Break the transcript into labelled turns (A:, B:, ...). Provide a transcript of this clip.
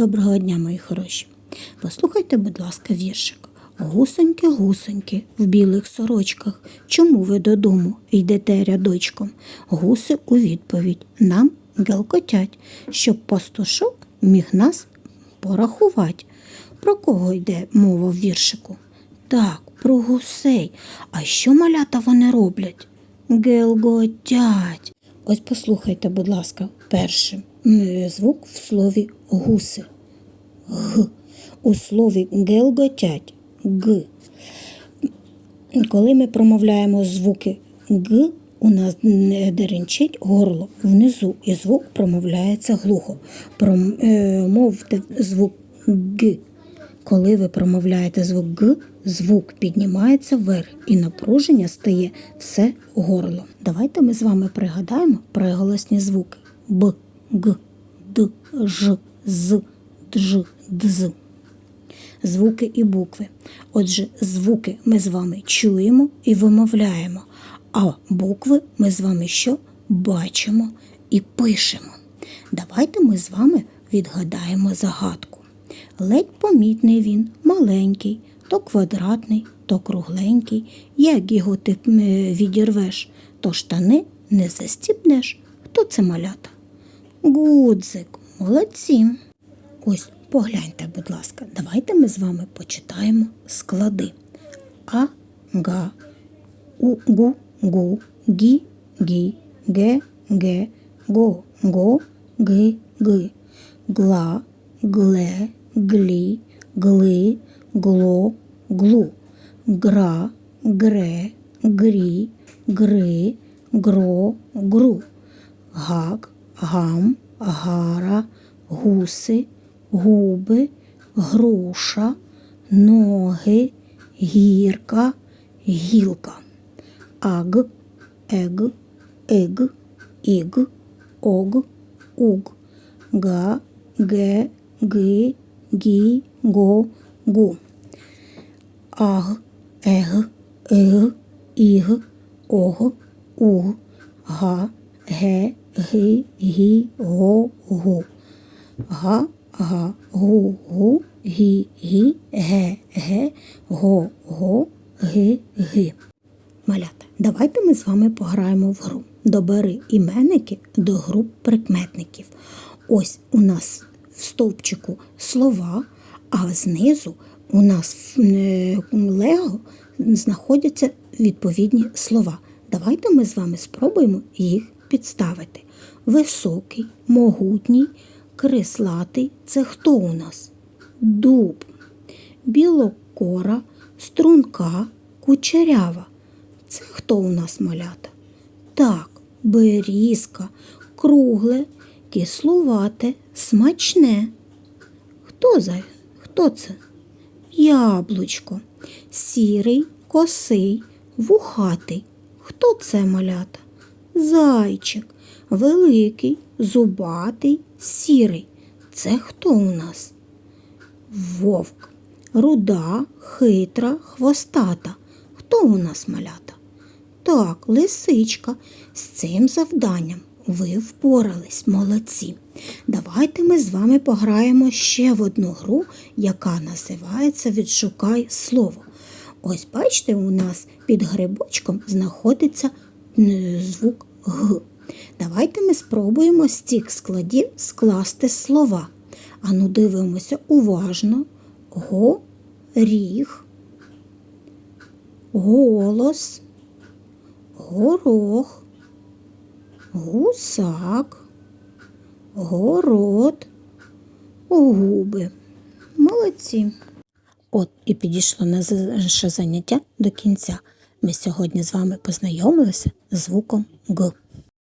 A: Доброго дня, мої хороші. Послухайте, будь ласка, віршик. Гусоньки, гусоньки в білих сорочках. Чому ви додому йдете рядочком? Гуси у відповідь нам гелкотять, щоб пастушок міг нас порахувати. Про кого йде мова в віршику? Так, про гусей. А що малята вони роблять? Гелготять. Ось послухайте, будь ласка, перший м, звук в слові гуси. Г. У слові гелготять г. Коли ми промовляємо звуки г, у нас не деренчить горло внизу, і звук промовляється глухо. Промовте звук г. Коли ви промовляєте звук г, звук піднімається вверх і напруження стає все горло. Давайте ми з вами пригадаємо приголосні звуки б, г, д, ж, з, дж, дз. Звуки і букви. Отже, звуки ми з вами чуємо і вимовляємо, а букви ми з вами що бачимо і пишемо. Давайте ми з вами відгадаємо загадку. Ледь помітний він, маленький, то квадратний, то кругленький. Як його ти відірвеш, то штани не застібнеш. Хто це малята? Гудзик, молодці. Ось погляньте, будь ласка, давайте ми з вами почитаємо склади. А, га, у, гу, гу, гі, гі, ге, ге, го, го, ги, ги, гла, гле, глі, гли, гло, глу, гра, гре, грі, гри, гро, гру, гак, гам, гара, гуси, губи, груша, ноги, гірка, гілка. Аг, ег, иг, іг, ог, уг, га, ге, ги, гі, го, гу. Аг, ег, иг, іг, ог, уг, га, ге, ги, гі, го, гу. Га, га, гу, гу, гі, гі, ге, ге, го, го, ги, ги. Малята, давайте ми з вами пограємо в гру. Добери іменники до груп прикметників. Ось у нас в стовпчику слова, а знизу у нас в е, лего знаходяться відповідні слова. Давайте ми з вами спробуємо їх підставити. Високий, могутній, крислатий це хто у нас? Дуб. Білокора, струнка, кучерява. Це хто у нас малята? Так, берізка, кругле, кислувате, смачне. Хто за? Хто це? Яблучко. Сірий, косий, вухатий. Хто це малята? Зайчик. Великий, зубатий, сірий. Це хто у нас? Вовк. Руда, хитра, хвостата. Хто у нас малята? Так, лисичка. З цим завданням ви впорались, молодці. Давайте ми з вами пограємо ще в одну гру, яка називається Відшукай слово. Ось бачите, у нас під грибочком знаходиться звук Г. Давайте ми спробуємо з цих складів скласти слова. Ану, дивимося уважно. Горіх, голос, горох, гусак, город, губи. Молодці. От і підійшло наше заняття до кінця. Ми сьогодні з вами познайомилися з звуком Г.